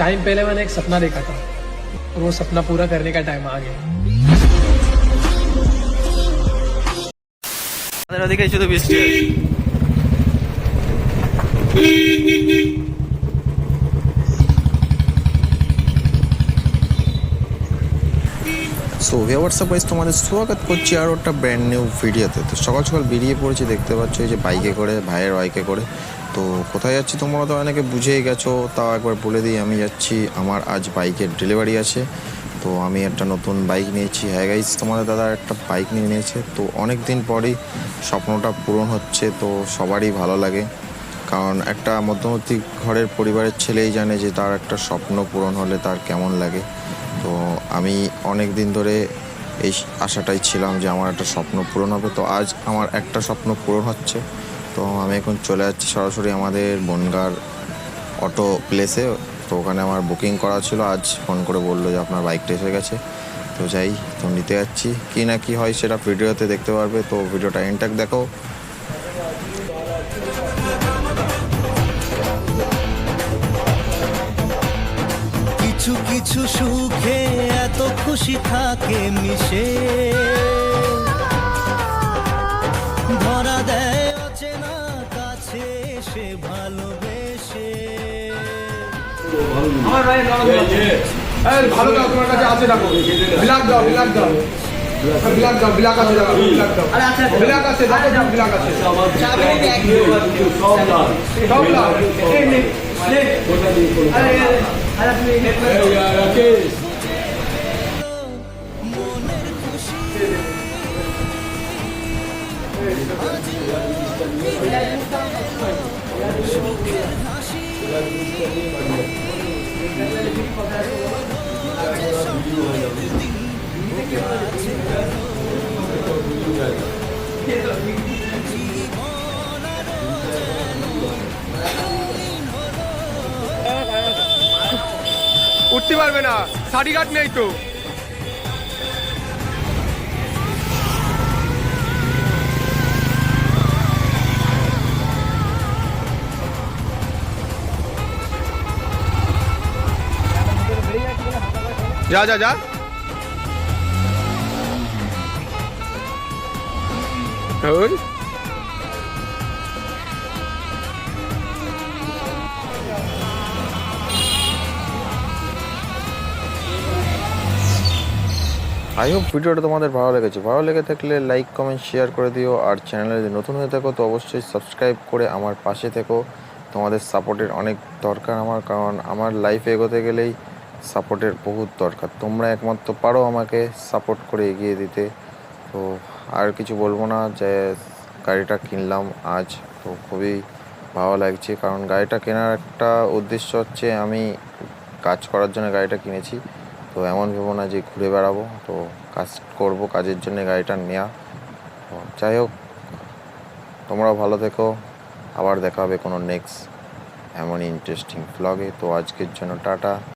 Time पहले मैंने एक सपना देखा था और वो सपना पूरा करने का टाइम आ गया আমাদের ওদিকে শুধু বৃষ্টি হয়। সো ভিওয়ার্সআপ গাইস তোমাদের স্বাগত করছি আর একটা ব্র্যান্ড নিউ ভিডিওতে তো সকাল সকাল বেরিয়ে পড়েছি দেখতে পাচ্ছ এই যে বাইকে করে ভাইয়ের বাইকে করে তো কোথায় যাচ্ছি তোমরা তো অনেকে বুঝেই গেছো, তাও একবার বলে দিই, আমি যাচ্ছি, আমার আজ বাইকের ডেলিভারি আছে। তো আমি একটা নতুন বাইক নিয়েছি। হ্যাঁ গাইস তোমাদের দাদা একটা বাইক নিয়ে নিয়েছে। তো অনেক দিন পরেই স্বপ্নটা পূরণ হচ্ছে, তো সবারই ভালো লাগে। কারণ একটা মধ্যবর্তী ঘরের পরিবারের ছেলেই জানে যে তার একটা স্বপ্ন পূরণ হলে তার কেমন লাগে। তো আমি অনেক দিন ধরে এই আশাটাই ছিলাম যে আমার একটা স্বপ্ন পূরণ হবে। তো আজ আমার একটা স্বপ্ন পূরণ হচ্ছে। তো আমি এখন চলে যাচ্ছি সরাসরি আমাদের বনগার অটো প্লেসে তো ওখানে আমার বুকিং করা ছিল, আজ ফোন করে বলল যে আপনার বাইকটা এসে গেছে। তো যাই, তো নিতে যাচ্ছি। কী না কী হয় সেটা ভিডিওতে দেখতে পারবে। তো ভিডিওটা এন্টাক দেখো কিছু কিছু সুখে এত খুশি থাকে মিশে। কাছে সে ভালোবেসে। আমার ভাই ভালো দাও তোমার কাছে আছে দেখো। বিলাক দাও বিলাক দাও। বিলাক দাও বিলাক আছে দেখো বিলাক দাও। বিলাক আছে দেখো বিলাক আছে। সব দাও। এই নে নে আরে আরে আপনি উঠতে পারবে না সাড়ি ঘাট নেই তো। যা যা যা। আই হোপ ভিডিওটা তোমাদের ভালো লেগেছে। ভালো লেগে থাকলে লাইক কমেন্ট শেয়ার করে দিও। আর চ্যানেলে যদি নতুন হয়ে থাকো, তো অবশ্যই সাবস্ক্রাইব করে আমার পাশে থেকো। তোমাদের সাপোর্টের অনেক দরকার আমার, কারণ আমার লাইফে এগোতে গেলেই সাপোর্টের বহুত দরকার। তোমরা একমাত্র পারো আমাকে সাপোর্ট করে এগিয়ে দিতে। তো আর কিছু বলব না, যে গাড়িটা কিনলাম আজ। তো খুবই ভালো লাগছে, কারণ গাড়িটা কেনার একটা উদ্দেশ্য হচ্ছে আমি কাজ করার জন্য গাড়িটা কিনেছি। তো এমন ভেবো না যে ঘুরে বেড়াবো, তো কাজ করব কাজের জন্য গাড়িটা নেওয়া তো যাই হোক, তোমরাও ভালো থেকো, আবার দেখা হবে কোনো নেক্সট এমনই ইন্টারেস্টিং ব্লগে তো আজকের জন্য টাটা।